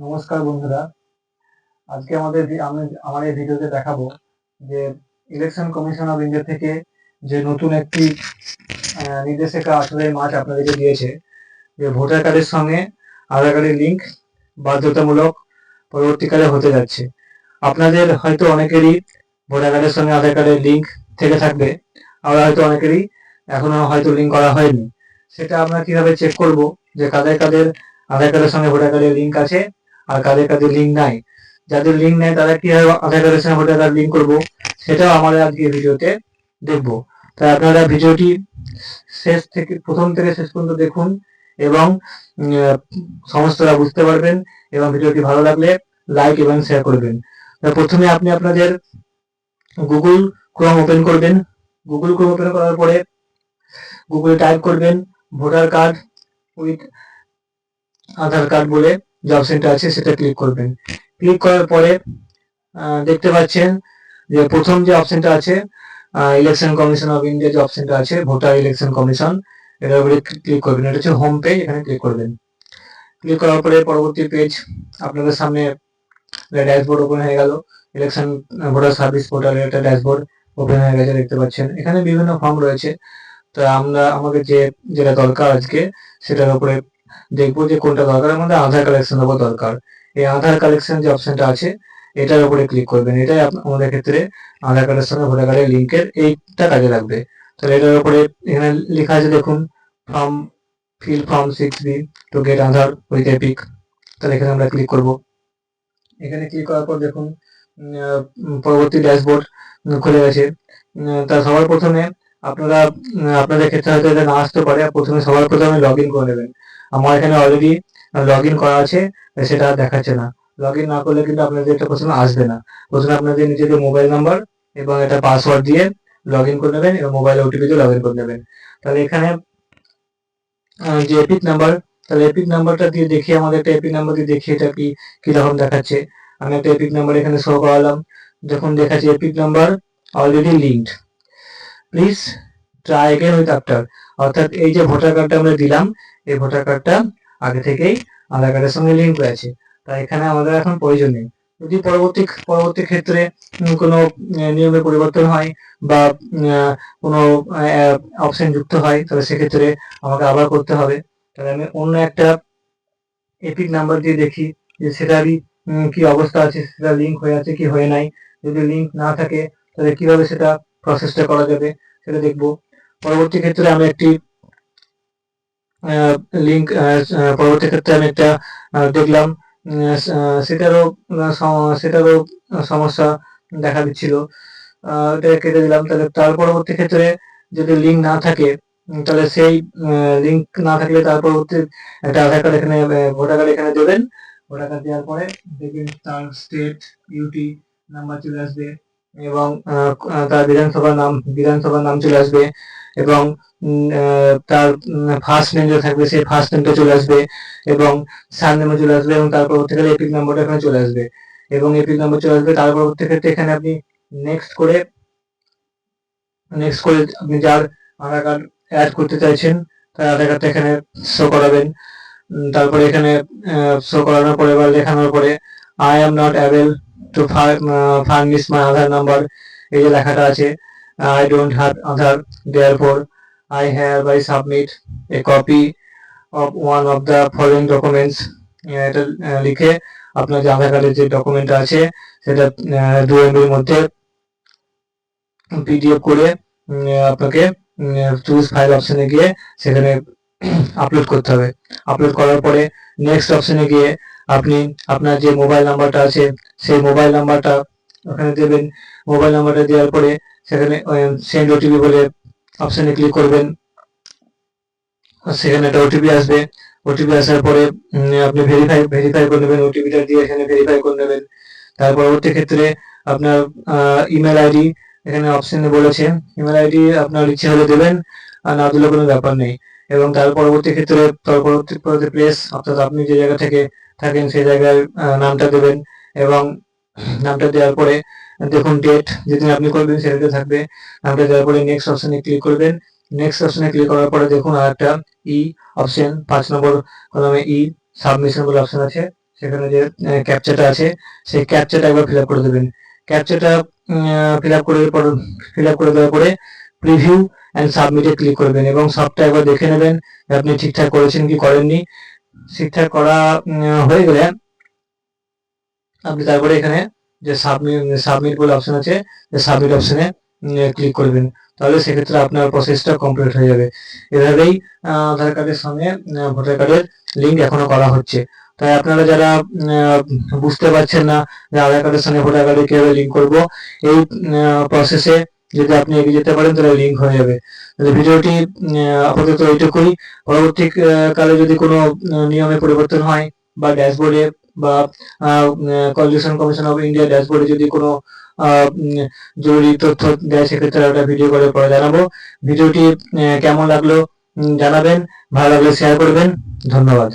নমস্কার বন্ধুরা। আজকে আমাদের আমি আমার এই ভিডিওতে দেখাবো যে ইলেকশন কমিশন অফ ইন্ডিয়া থেকে যে নতুন একটি নির্দেশিকা আসলে মার্চ আপনাদেরকে দিয়েছে, যে ভোটার কার্ডের সঙ্গে আধার কার্ডের লিঙ্ক বাধ্যতামূলক পরবর্তীকালে হতে যাচ্ছে। আপনাদের হয়তো অনেকেরই ভোটার কার্ডের সঙ্গে আধার কার্ডের লিঙ্ক থেকে থাকবে, আবার হয়তো অনেকেরই এখনও হয়তো লিঙ্ক করা হয়নি। সেটা আমরা কীভাবে চেক করব? যে কাদের কাদের আধার কার্ডের সঙ্গে ভোটার কার্ডের লিঙ্ক আছে? আর কাদের কাদের লিঙ্ক নাই, যাদের লিঙ্ক নাই তারা কীভাবে আধার কার্ডের সঙ্গে ভোটার কার্ড লিঙ্ক করব, সেটাও আমরা আজকে ভিডিওতে দেখব। তাই আপনারা ভিডিওটি শেষ থেকে, প্রথম থেকে শেষ পর্যন্ত দেখুন এবং সমস্তটা বুঝতে পারবেন এবং ভিডিওটি ভালো লাগলে লাইক এবং শেয়ার করবেন। প্রথমে আপনি আপনাদের গুগল ক্রোম ওপেন করবেন। গুগল ক্রোম ওপেন করার পরে গুগলে টাইপ করবেন voter card with Aadhaar card বলে। যে অপশনটা আছে সেটা ক্লিক করবেন। ক্লিক করার পরে দেখতে পাচ্ছেন যে প্রথম যে অপশনটা আছে ইলেকশন কমিশন অফ ইন্ডিয়া যে অপশনটা আছে ভোটার ইলেকশন কমিশন এটার উপরে ক্লিক করবেন। এটা হচ্ছে হোম পেজ এখানে ক্লিক করবেন। ক্লিক করার পরে পরবর্তী পেজ আপনাদের সামনে ড্যাশবোর্ড ওপেন হয়ে গেল। ইলেকশন ভোটার সার্ভিস পোর্টালের একটা ড্যাশবোর্ড ওপেন হয়ে গেছে, দেখতে পাচ্ছেন। এখানে বিভিন্ন ফর্ম রয়েছে। তো আমরা, আমাদের যে, যেটা দরকার আজকে, সেটার উপরে দেখব যে কোনটা দরকার আমাদের আধার কালেকশন উপর দরকার। এই আধার কালেকশন যে অপশনটা আছে, এটার উপরে ক্লিক করবেন। এটাই আমাদের ক্ষেত্রে আধার কার্ডের সঙ্গে ভোটার কার্ডের লিঙ্কের এইটা কাজে লাগবে। তাহলে এটার উপরে এখানে লেখা আছে, দেখুন form fill form six B to get Aadhaar with EPIC তাহলে এখানে আমরা ক্লিক করব। এখানে ক্লিক করার পর দেখুন পরবর্তী ড্যাশবোর্ড খুলে গেছে। তা সবার প্রথমে আপনারা আপনাদের ক্ষেত্রে হয়তো এটা না আসতে পারে প্রথমে সবার প্রথমে লগ ইন করে নেবেন। আমার এখানে অলরেডি লগ ইন করা আছে, সেটা দেখাচ্ছে না। লগ ইন না করলে কিন্তু আপনাদের এটা প্রথমে আসবে না। প্রথমে আপনাদের নিজেদের মোবাইল নাম্বার এবং এটা পাসওয়ার্ড দিয়ে লগ ইন করে নেবেন এবং মোবাইল ওটিপি দিয়ে লগ ইন করে নেবেন। তাহলে এখানে যে এপিক নাম্বার তাহলে এপিক নাম্বারটা দিয়ে দেখি আমাদের একটা এপিক নাম্বার দিয়ে দেখি এটা কি কীরকম দেখাচ্ছে। আমি একটা এপিক নাম্বার এখানে শো করালাম। যখন দেখাচ্ছে EPIC number already linked please try again with after অর্থাৎ এই যে ভোটার কার্ডটা আমরা দিলাম, এই ভোটার কার্ডটা আগে থেকেই আধার কার্ডের সঙ্গে লিঙ্ক আছে তাই এখানে আমাদের এখন প্রয়োজন নেই। যদি পরবর্তী পরবর্তী ক্ষেত্রে কোনো নিয়মের পরিবর্তন হয় বা কোনো অপশন যুক্ত হয়, তাহলে সেক্ষেত্রে আমাকে আবার করতে হবে। তাহলে আমি অন্য একটা এপিক নাম্বার দিয়ে দেখি যে সেটারই কি অবস্থা আছে, সেটা লিঙ্ক হয়ে আছে কি হয়ে নাই। যদি লিঙ্ক না থাকে, তাহলে কীভাবে সেটা প্রসেসটা করা যাবে, সেটা দেখব। পরবর্তী ক্ষেত্রে আমি একটি লিঙ্ক পরবর্তী ক্ষেত্রে আমি একটা দেখলাম সেটারও সেটারও সমস্যা দেখা দিচ্ছিল। এটা কেটে দিলাম। তাহলে তার পরবর্তী ক্ষেত্রে যদি লিঙ্ক না থাকে তাহলে সেই লিঙ্ক না থাকলে তার পরবর্তী একটা আধার কার্ড এখানে ভোটার কার্ড এখানে দেবেন। ভোটার কার্ড দেওয়ার পরে দেখবেন তার স্টেট ইউটি নাম্বার চলে আসবে এবং তার বিধানসভার নাম বিধানসভার নাম চলে আসবে। এবং তার ফার্স্ট নেম যেটা থাকবে সেই ফার্স্ট নেমটা চলে আসবে এবং সার নেমে চলে আসবে এবং তার পরবর্তীকালে এপিক নাম্বারটা এখানে চলে আসবে। এবং এপিক নাম্বার চলে আসবে, তার পরবর্তী ক্ষেত্রে এখানে আপনি নেক্সট করে নেক্সট করে আপনি যার আধার কার্ড অ্যাড করতে চাইছেন, তার আধার কার্ডটা এখানে শো করাবেন। তারপরে এখানে শো করানোর পরে বা লেখানোর পরে I am not able to furnish my Aadhaar number এই যে লেখাটা আছে have Aadhaar therefore I have by submit a copy of one of the following documents এটা আহ, লিখে আপনার যে আধার কার্ডের যে ডকুমেন্ট আছে সেটা আহ, দু এমবির মধ্যে পিডিএফ করে আপনাকে চুজ ফাইল অপশনে গিয়ে সেখানে আপলোড করতে হবে। আপলোড করার পরে নেক্সট অপশনে গিয়ে আপনি আপনার যে মোবাইল নাম্বারটা আছে সেই মোবাইল নাম্বারটা ওখানে দেবেন মোবাইল নাম্বারটা দেওয়ার পরে সেখানে সেন্ড ওটিপি বলে অপশনে ক্লিক করবেন। সেখানে একটা ওটিপি আসবে। ওটিপি আসার পরে আপনি ভেরিফাই ভেরিফাই করে নেবেন ওটিপিটা দিয়ে এখানে ভেরিফাই করে নেবেন। তার পরবর্তী ক্ষেত্রে আপনার ইমেল আইডি এখানে অপশনে বলেছে। ইমেল আইডি আপনার ইচ্ছে হলে দেবেন, আর না দিলে কোনো ব্যাপার নেই। এবং তার পরবর্তী ক্ষেত্রে পরবর্তী প্লেস অর্থাৎ আপনি যে জায়গা থেকে থাকেন, সেই জায়গায় নামটা দেবেন। এবং নামটা দেওয়ার পরে দেখুন ডেট যেদিন আপনি করবেন সেটা থাকবে। নামটা দেওয়ার পরে নেক্সট অপশনে ক্লিক করবেন। নেক্সট অপশনে ক্লিক করার পরে দেখুন আর একটা ই অপশন পাঁচ নম্বর কলমে ই সাবমিশন বলে অপশন আছে। সেখানে যে ক্যাপচাটা আছে, সেই ক্যাপচাটা একবার ফিল করে দেবেন। ক্যাপচাটা ফিল করে ফিল করে দেওয়ার পরে প্রিভিউ অ্যান্ড সাবমিটে ক্লিক করবেন এবং সবটা একবার দেখে নেবেন আপনি ঠিকঠাক করেছেন কি করেননি। ঠিকঠাক করা হয়ে গেলে আপনি তারপরে এখানে যে সাবমিট সাবমিট বলে অপশন আছে যে সাবমিট অপশনে ক্লিক করবেন। তাহলে সেক্ষেত্রে আপনার প্রসেসটা কমপ্লিট হয়ে যাবে। এভাবেই আধার কার্ডের সঙ্গে ভোটার কার্ডের লিঙ্ক এখনও করা হচ্ছে। তাই আপনারা যারা বুঝতে পারছেন না যে আধার কার্ডের সঙ্গে ভোটার কার্ডে কীভাবে লিঙ্ক করব এই প্রসেসে যদি আপনি এগিয়ে যেতে পারেন তাহলে লিঙ্ক হয়ে যাবে। তাহলে ভিডিওটি আপাতত এইটুকুই। পরবর্তী আহ, কালে যদি কোনো নিয়মে পরিবর্তন হয় বা ড্যাশবোর্ডে বা কলিউশন কমিশন অফ ইন্ডিয়া ড্যাশবোর্ডে যদি কোনো জরুরি তথ্য দেয়, সেক্ষেত্রে একটা ভিডিও করে পরে জানাব। ভিডিওটি কেমন লাগল জানাবেন, ভালো লাগলে শেয়ার করবেন। ধন্যবাদ।